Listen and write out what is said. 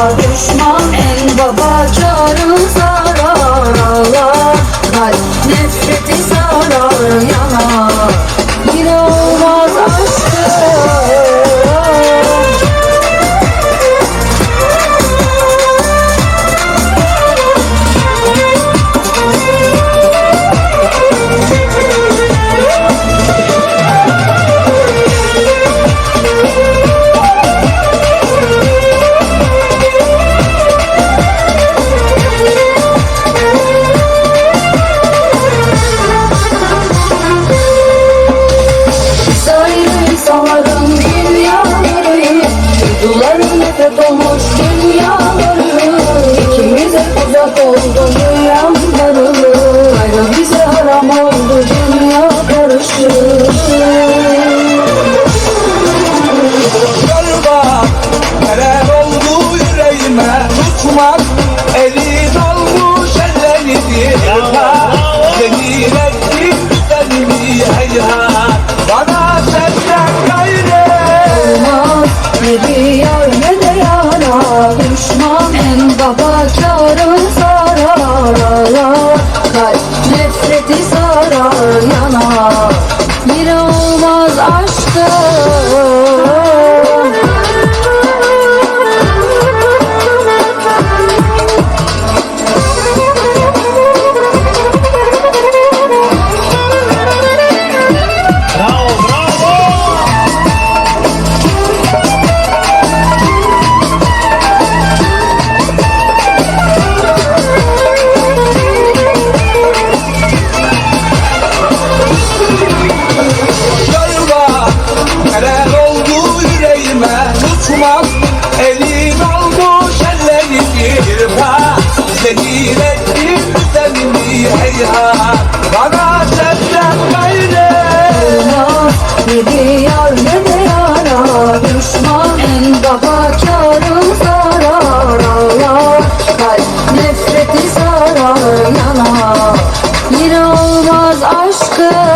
Düşman en baba karı Oldu dünyaları Ayrı bize haram oldu dünya karışır Galiba neler oldu yüreğime tutmak Elin almış ellerini yırtar Zemin ettin güzelimi heyhat Bana senden gayrı olmaz bir yar yanar Yine olmaz aşkım Elin olmuş elleri bir par Seni ettim zemini heyhat Bana senden gayrı. Olmaz gidiyor ne de yara Düşman en baba karım zarar Allah kalp nefreti sarar yana. Yine olmaz aşkım